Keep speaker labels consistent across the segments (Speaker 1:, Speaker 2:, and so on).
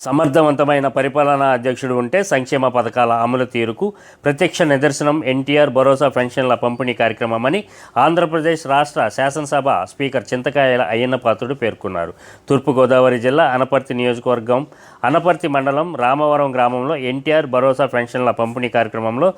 Speaker 1: సమర్థవంతమైన పరిపాలనా అధ్యక్షుడు ఉంటే సంక్షేమ పథకాల అమలు తీరుకు ప్రత్యక్ష నిదర్శనం ఎన్టీఆర్ భరోసా పెన్షన్ల పంపిణీ కార్యక్రమమని ఆంధ్రప్రదేశ్ రాష్ట్ర శాసనసభ స్పీకర్ చింతకాయల అయ్యన్నపాత్రుడు పేర్కొన్నారు. తూర్పుగోదావరి జిల్లా అనపర్తి నియోజకవర్గం అనపర్తి మండలం రామవరం గ్రామంలో ఎన్టీఆర్ భరోసా పెన్షన్ల పంపిణీ కార్యక్రమంలో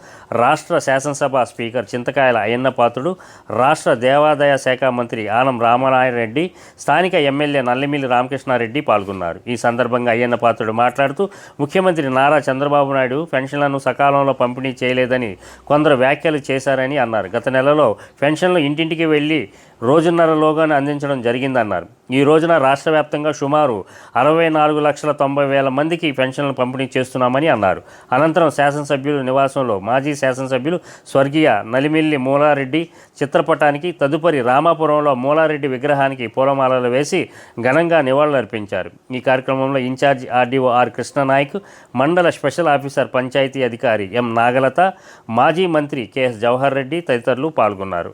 Speaker 1: రాష్ట్ర శాసనసభ స్పీకర్ చింతకాయల అయ్యన్నపాత్రుడు రాష్ట్ర దేవాదాయ శాఖ మంత్రి ఆనం రామనారాయణ రెడ్డి స్థానిక ఎమ్మెల్యే నల్లిమిల్లి రామకృష్ణారెడ్డి పాల్గొన్నారు. ఈ సందర్భంగా అయ్యన్న పాత్రుడు మాట్లాడుతూ ముఖ్యమంత్రి నారా చంద్రబాబు నాయుడు పెన్షన్లను సకాలంలో పంపిణీ చేయలేదని కొందరు వ్యాఖ్యలు చేశారని అన్నారు. గత నెలలో పెన్షన్లు ఇంటింటికి వెళ్ళి రోజున్నరలోగానే అందించడం జరిగిందన్నారు. ఈ రోజున రాష్ట్ర వ్యాప్తంగా సుమారు అరవై నాలుగు లక్షల తొంభై వేల మందికి పెన్షన్లు పంపిణీ చేస్తున్నామని అన్నారు. అనంతరం శాసనసభ్యులు నివాసంలో మాజీ శాసనసభ్యులు స్వర్గీయ నలిమిల్లి మూలారెడ్డి చిత్రపటానికి తదుపరి రామాపురంలో మూలారెడ్డి విగ్రహానికి పూలమాలలు వేసి ఘనంగా నివాళులర్పించారు. ఈ కార్యక్రమంలో ఇన్ఛార్జి ఆర్డీఓ ఆర్ కృష్ణనాయక్ మండల స్పెషల్ ఆఫీసర్ పంచాయతీ అధికారి ఎం నాగలత మాజీ మంత్రి కెఎస్ జవహర్ రెడ్డి తదితరులు పాల్గొన్నారు.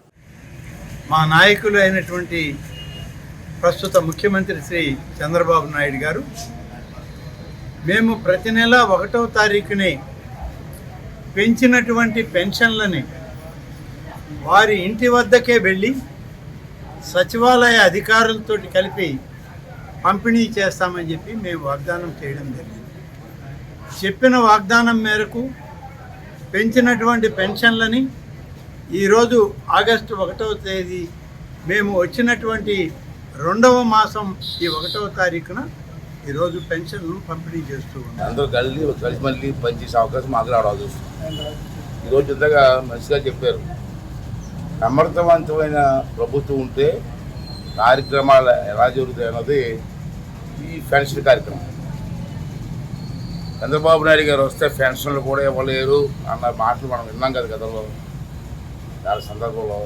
Speaker 2: మా నాయకులు అయినటువంటి ప్రస్తుత ముఖ్యమంత్రి శ్రీ చంద్రబాబు నాయుడు గారు. మేము ప్రతి నెల ఒకటవ తారీఖునే పెంచినటువంటి పెన్షన్లని వారి ఇంటి వద్దకే వెళ్ళి సచివాలయ అధికారులతో కలిపి పంపిణీ చేస్తామని చెప్పి మేము వాగ్దానం చేయడం జరిగింది. చెప్పిన వాగ్దానం మేరకు పెంచినటువంటి పెన్షన్లని ఈరోజు ఆగస్టు ఒకటవ తేదీ మేము వచ్చినటువంటి రెండవ మాసం ఈ ఒకటవ తారీఖున ఈరోజు పెన్షన్లు పంపిణీ చేస్తూ ఉన్నాం
Speaker 3: అందరూ కలిసి కలిసి మళ్ళీ పనిచేసే అవకాశం మాకు రావడం ఈరోజు ఇంతగా మంచిగా చెప్పారు. సమర్థవంతమైన ప్రభుత్వం ఉంటే కార్యక్రమాలు ఎలా జరుగుతాయి అన్నది ఈ పెన్షన్ కార్యక్రమం. చంద్రబాబు నాయుడు గారు వస్తే పెన్షన్లు కూడా ఇవ్వలేరు అన్న మాటలు మనం విన్నాం కదా గతంలో. చాలా సందర్భంలో.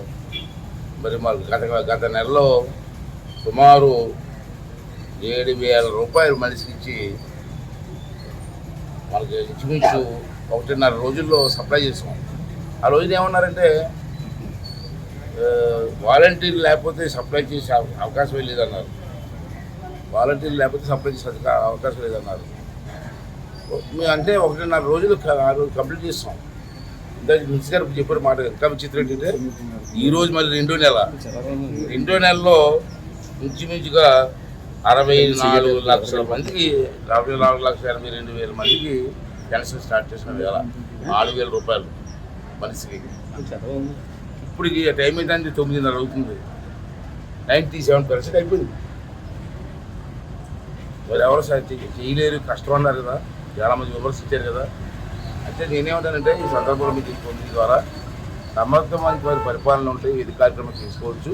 Speaker 3: మరి మాకు గత గత నెలలో సుమారు ఏడు వేల రూపాయలు మనిషికి ఇచ్చి మనకి ఇంచుమించు ఒకటిన్నర రోజుల్లో సప్లై చేసాం ఆ రోజున ఏమన్నారంటే వాలంటీర్లు లేకపోతే సప్లై చేసే అవకాశం లేదన్నారు. వాలంటీర్లు లేకపోతే సప్లై చేసే అవకాశం లేదన్నారు. మేము అంటే ఒకటిన్నర రోజులు ఆ రోజు కంప్లీట్ చేస్తాం ఇందాక మిస్ గారు చెప్పారు మాట ఇంకా విచిత్రం ఏంటంటే ఈరోజు మళ్ళీ రెండో నెల. రెండో నెలలో ఇంచుమించుగా అరవై నాలుగు లక్షల మందికి అరవై నాలుగు లక్షల ఎనభై రెండు వేల మందికి పెన్షన్ స్టార్ట్ చేసిన వేళ నాలుగు వేల రూపాయలు మనిషికి. ఇప్పుడు టైం ఏంటంటే తొమ్మిదిన్నర అవుతుంది. నైంటీ సెవెన్ పర్సెంట్ అయిపోయింది. మరి ఎవరు చేయలేరు కష్టం అన్నారు కదా చాలామంది విమర్శించారు కదా. అయితే నేనేమంటానంటే ఈ సందర్భంలో మీకు పొందిన ద్వారా సమర్థవంతమైన పరిపాలన ఉంటే ఇది కార్యక్రమం తీసుకోవచ్చు